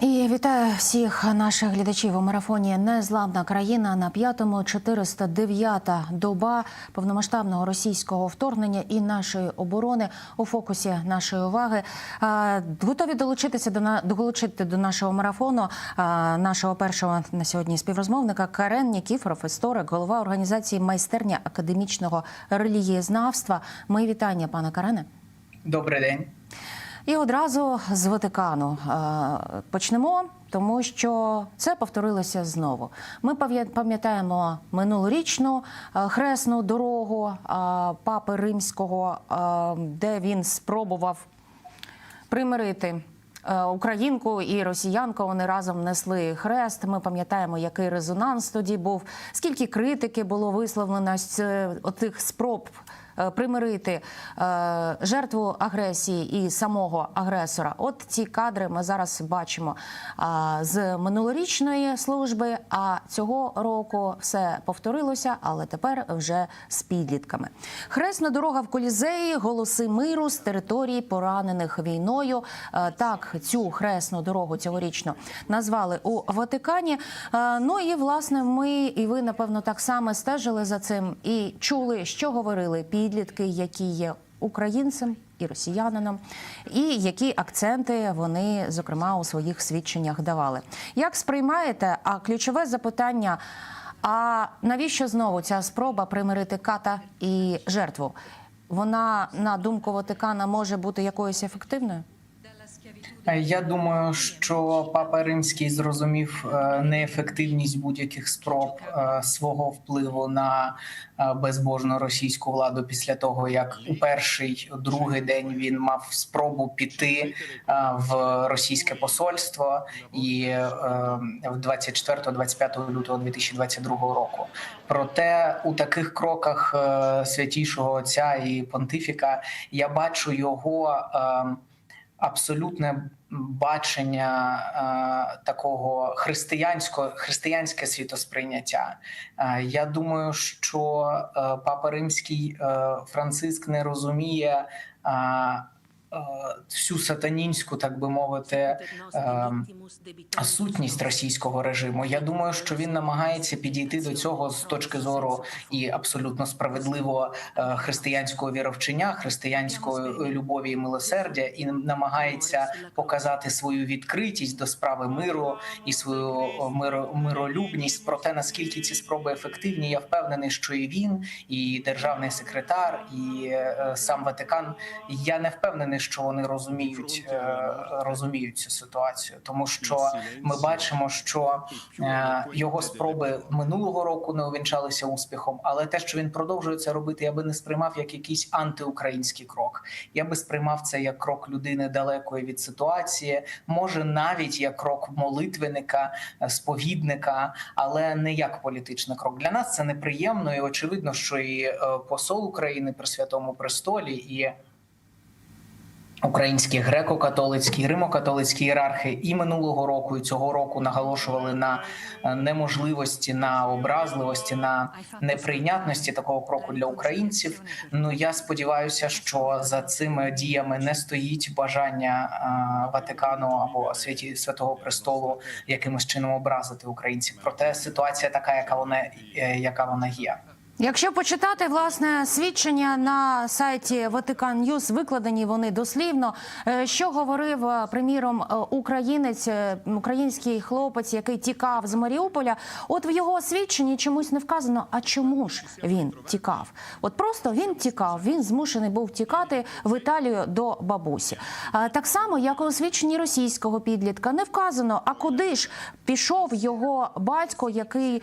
І вітаю всіх наших глядачів у марафоні Незламна країна на п'ятому 409-та доба повномасштабного російського вторгнення і нашої оборони у фокусі нашої уваги. Готові долучитися до долучити до нашого марафону нашого першого на сьогодні співрозмовника Карен Нікіфоров, історик, голова організації майстерня академічного релігієзнавства. Мої вітання, пане Карене. Добрий день. І одразу з Ватикану е, почнемо, тому що це повторилося знову. Ми пам'ятаємо минулорічну е, хресну дорогу е, папи римського, де він спробував примирити. Українку і росіянку вони разом несли хрест. Ми пам'ятаємо, який резонанс тоді був. Скільки критики було висловлено з отих спроб примирити е, жертву агресії і самого агресора. От ці кадри ми зараз бачимо з минулорічної служби. А цього року все повторилося, але тепер вже з підлітками. Хресна дорога в Колізеї, голоси миру з території поранених війною. Е, Так, цю хресну дорогу цьогорічно назвали у Ватикані. Е, Ну і власне ми і ви напевно так само стежили за цим і чули, що говорили підлітки, які є українцем і росіянином, і які акценти вони зокрема у своїх свідченнях давали. Як сприймаєте? А ключове запитання. А навіщо знову ця спроба примирити ката і жертву? Вона на думку Ватикана може бути якоюсь ефективною? Е, Я думаю, що папа римський зрозумів е, неефективність будь-яких спроб е, свого впливу на безбожну російську владу після того, як у перший другий день він мав спробу піти в російське посольство і в 24-25 лютого 2022 року. Проте у таких кроках святішого отця і понтифіка я бачу його. Абсолютне бачення е, такого християнського християнське світосприйняття. Е, я думаю, що е, папа римський е, Франциск не розуміє. е, Всю сатанінську, так би мовити, е, сутність російського режиму. Я думаю, що він намагається підійти до цього з точки зору і абсолютно справедливо е, християнського віровчення, християнської любові і милосердя, і намагається показати свою відкритість до справи миру і свою миро, миролюбність. Про те, наскільки ці спроби ефективні, я впевнений, що і він, і державний секретар, і е, сам Ватикан. Я не впевнений, що вони розуміють, е, розуміють цю ситуацію, тому що ми бачимо, що е, його спроби минулого року не увінчалися успіхом, але те, що він продовжує це робити, я би не сприймав як якийсь антиукраїнський крок. Я би сприймав це як крок людини далекої від ситуації, може навіть як крок молитвенника, е, сповідника, але не як політичний крок. Для нас це неприємно, і очевидно, що і посол України при святому престолі і. Українські греко-католицькі, римо-католицькі ієрархи і минулого року, і цього року наголошували на е, неможливості, на образливості, на неприйнятності такого кроку для українців. Ну я сподіваюся, що за цими діями не стоїть бажання е, Ватикану або святі святого престолу якимось чином образити українців. Проте ситуація така, яка вона е, яка вона є. Якщо почитати власне свідчення на сайті Ватикан Ньюс, викладені вони дослівно. Е, Що говорив е, приміром е, українець, український хлопець, який тікав з Маріуполя? От в його свідченні чомусь не вказано. А чому ж він тікав? От просто він тікав. Він змушений був тікати в Італію до бабусі. Так само, як у свідченні російського підлітка, не вказано, а куди ж пішов його батько, який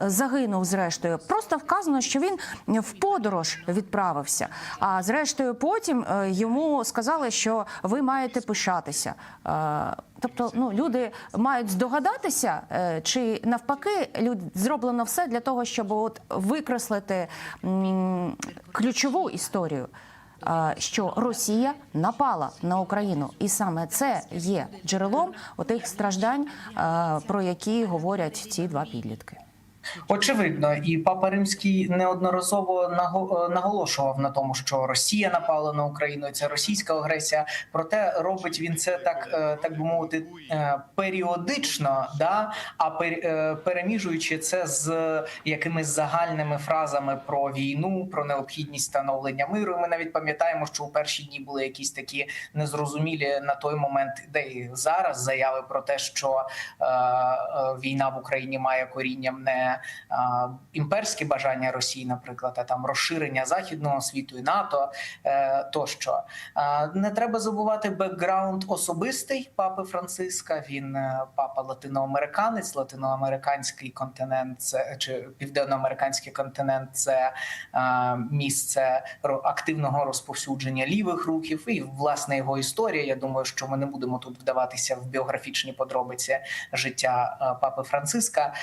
загинув зрештою. Просто вказано, що він в подорож відправився. А зрештою, потім е, йому сказали, що ви маєте пишатися. Е, Тобто, ну люди мають здогадатися, е, чи навпаки, люд зроблено все для того, щоб от викреслити ключову історію. Що Росія напала на Україну, і саме це є джерелом отих страждань, про які говорять ці два підлітки. Очевидно, і папа римський неодноразово е, наголошував на тому, що Росія напала на Україну, це російська агресія. Проте робить він це так, е, так би мовити, е, періодично, да а пер- переміжуючи це з якимись загальними фразами про війну, про необхідність становлення миру. Ми навіть пам'ятаємо, що у перші дні були якісь такі незрозумілі на той момент, де і зараз заяви про те, що е, війна в Україні має корінням не е, імперські бажання Росії, наприклад, а там розширення західного світу і НАТО е, тощо. Е, Не треба забувати бекграунд особистий папи Франциска. Він папа латиноамериканець, латиноамериканський континент, це чи південноамериканський континент це місце активного розповсюдження лівих рухів і власне його історія. Я думаю, що ми не будемо тут вдаватися в біографічні подробиці життя папи Франциска.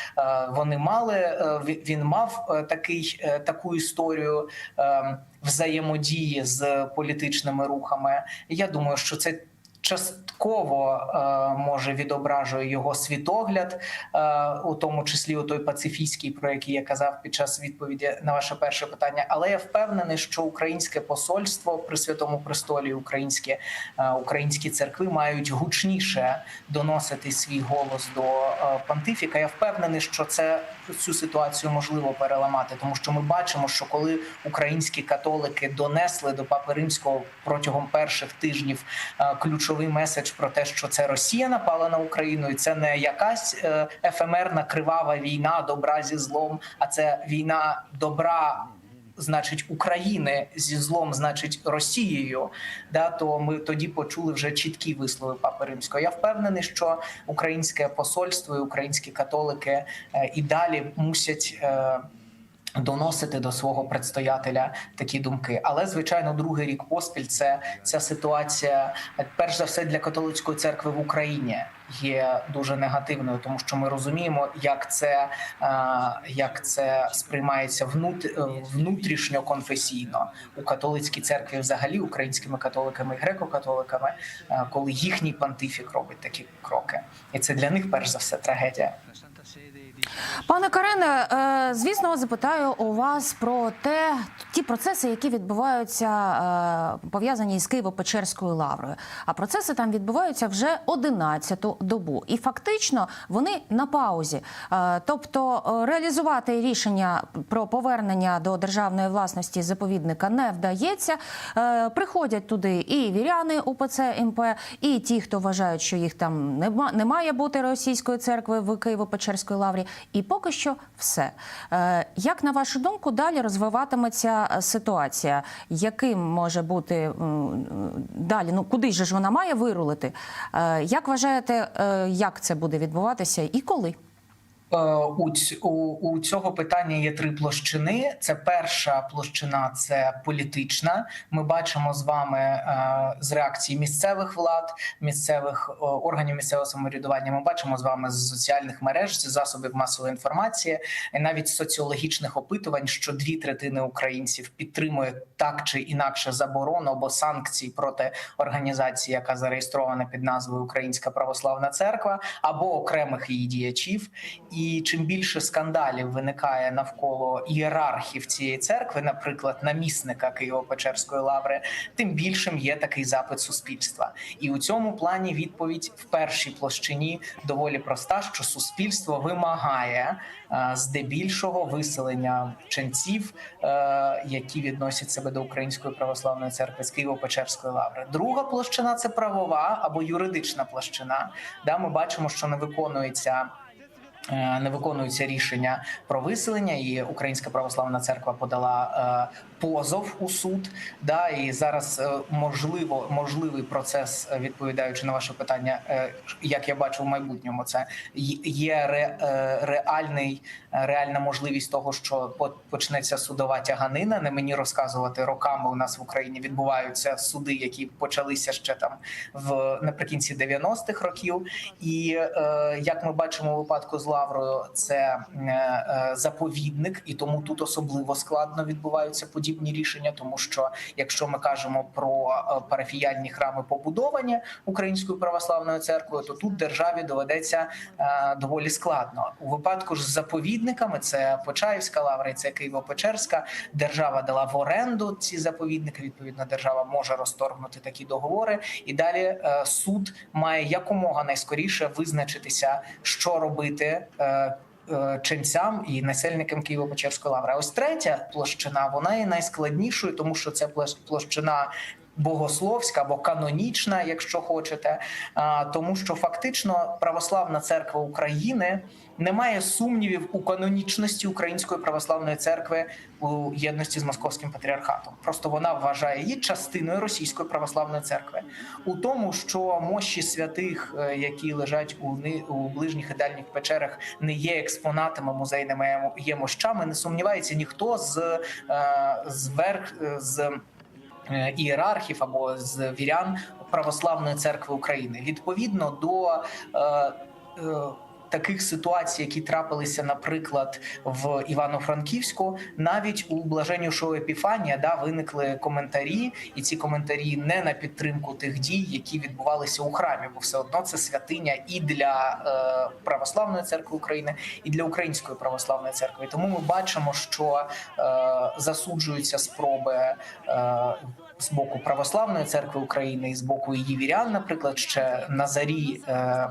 Вони мали е, ві- він мав е, такий е, таку історію е, взаємодії з політичними рухами. Я думаю, що це. Частково е, може відображує його світогляд, е, у тому числі у той пацифійський, про який я казав під час відповіді на ваше перше питання. Але я впевнений, що українське посольство при святому престолі, українські е, українські церкви мають гучніше доносити свій голос до понтифіка. Я впевнений, що це цю ситуацію можливо переламати, тому що ми бачимо, що коли українські католики донесли до папи римського протягом перших тижнів е, ключовий меседж про те, що це Росія напала на Україну, і це не якась е, ефемерна кривава війна добра зі злом, а це війна добра. Значить, України зі злом, значить Росією, да то ми тоді почули вже чіткі вислови Папи Римського. Я впевнений, що українське посольство і українські католики е, і далі мусять. Доносити до свого предстоятеля такі думки, але звичайно, другий рік поспіль це ця ситуація, перш за все, для католицької церкви в Україні є дуже негативною, тому що ми розуміємо, як це, е, як це сприймається е, внутрішньо конфесійно у католицькій церкві, взагалі українськими католиками і греко-католиками, е, коли їхній понтифік робить такі кроки, і це для них перш за все трагедія. Пане Карене, е, звісно, запитаю у вас про те, ті процеси, які відбуваються е, пов'язані з Києво-Печерською лаврою. А процеси там відбуваються вже 11-ту добу, і фактично вони на паузі. Е, Тобто е, реалізувати рішення про повернення до державної власності заповідника не вдається. Приходять туди і віряни УПЦ МП, і ті, хто вважають, що їх там не має бути російської церкви в Києво-Печерській лаврі. І поки що все. Як на вашу думку, далі розвиватиметься е, ситуація? Яким може бути далі? Ну куди ж вона має вирулити? Е, Як вважаєте, е, як це буде відбуватися і коли? Е, У, у, цього питання є три площини. Це перша площина це політична. Ми бачимо з вами е, з реакції місцевих влад, місцевих органів місцевого самоврядування. Ми бачимо з вами з соціальних мереж, з засобів масової інформації, і навіть соціологічних опитувань, що дві третини українців підтримує так чи інакше заборону або санкції проти організації, яка зареєстрована під назвою Українська Православна Церква, або окремих її діячів. І чим більше скандалів виникає навколо ієрархів цієї церкви, наприклад, намісника Києво-Печерської лаври, тим більшим є такий запит суспільства. І у цьому плані відповідь в першій площині доволі проста: що суспільство вимагає е, здебільшого виселення ченців, е, які відносять себе до Української православної церкви з Києво-Печерської лаври. Друга площина це правова або юридична площина. Да, ми бачимо, що не виконується. Е, Не виконуються рішення про виселення, і Українська православна церква подала е, позов у суд. Да, і зараз е, можливо можливий процес, відповідаючи на ваше питання, як я бачу в майбутньому, це є ре, реальний реальна можливість того, що по- почнеться судова тяганина. Не мені розказувати роками. У нас в Україні відбуваються суди, які почалися ще там в наприкінці 90-х років. І як ми бачимо у випадку з Лаврою це е, е, заповідник, і тому тут особливо складно відбуваються подібні рішення, тому що якщо ми кажемо про е, парафіяльні храми побудовані українською православною церквою, то тут державі доведеться доволі складно. У випадку ж з заповідниками це Почаївська лавра, і це Києво-Печерська. Держава дала в оренду ці заповідники. Відповідно, держава може розторгнути такі договори, і далі суд має якомога найскоріше визначитися, що робити. Е, е, Ченцям і насельникам Києво-Печерської лаври. А ось третя площина вона є найскладнішою, тому що це площина богословська або канонічна, якщо хочете, тому що фактично православна церква України не має сумнівів у канонічності Української православної церкви у єдності з московським патріархатом. Просто вона вважає її частиною російської православної церкви. У тому, що мощі святих, е, які лежать у ни- у ближніх і дальніх печерах, не є експонатами музейними, є мощами, не сумнівається ніхто з, е, з верх з е, ієрархів або з вірян православної церкви України. Відповідно до е, е, таких ситуацій, які трапилися, наприклад, в Івано-Франківську, навіть у блаженнішого Епіфанія да виникли коментарі, і ці коментарі не на підтримку тих дій, які відбувалися у храмі, бо все одно це святиня і для е, православної церкви України, і для української православної церкви. Тому ми бачимо, що е, засуджуються спроби. Е, з боку православної церкви України і з боку її вірян, наприклад, ще на зарі е,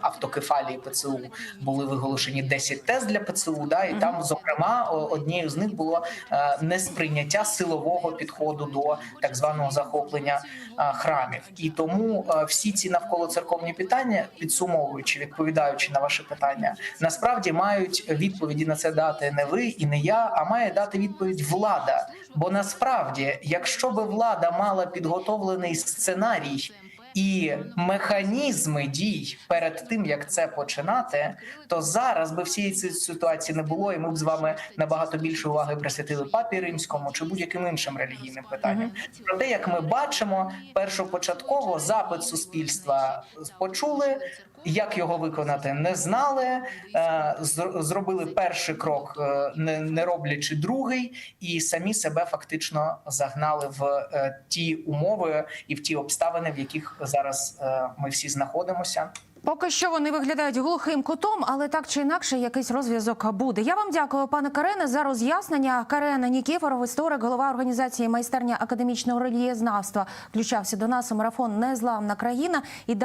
автокефалії ПЦУ були виголошені 10 тез для ПЦУ. Да, і там, зокрема, однією з них було е, несприйняття силового підходу до так званого захоплення е, храмів. І тому е, всі ці навколо церковні питання, підсумовуючи, відповідаючи на ваше питання, насправді мають відповіді на це дати не ви і не я, а має дати відповідь влада. Бо насправді, якщо би влада мала підготовлений сценарій і механізми дій перед тим, як це починати, то зараз би всієї цієї ситуації не було, і ми б з вами набагато більше уваги присвятили папі римському чи будь-яким іншим релігійним питанням. Проте, як ми бачимо, першопочатково запит суспільства почули. Як його виконати, не знали. е, Зробили перший крок, е, не роблячи другий, і самі себе фактично загнали в е, ті умови і в ті обставини, в яких зараз ми всі знаходимося. Поки що вони виглядають глухим кутом, але так чи інакше якийсь розв'язок буде. Я вам дякую, пане Карене, за роз'яснення. Карена Нікіфоров, історик, голова організації майстерня академічного релігієзнавства, включався до нас у марафон Незламна країна і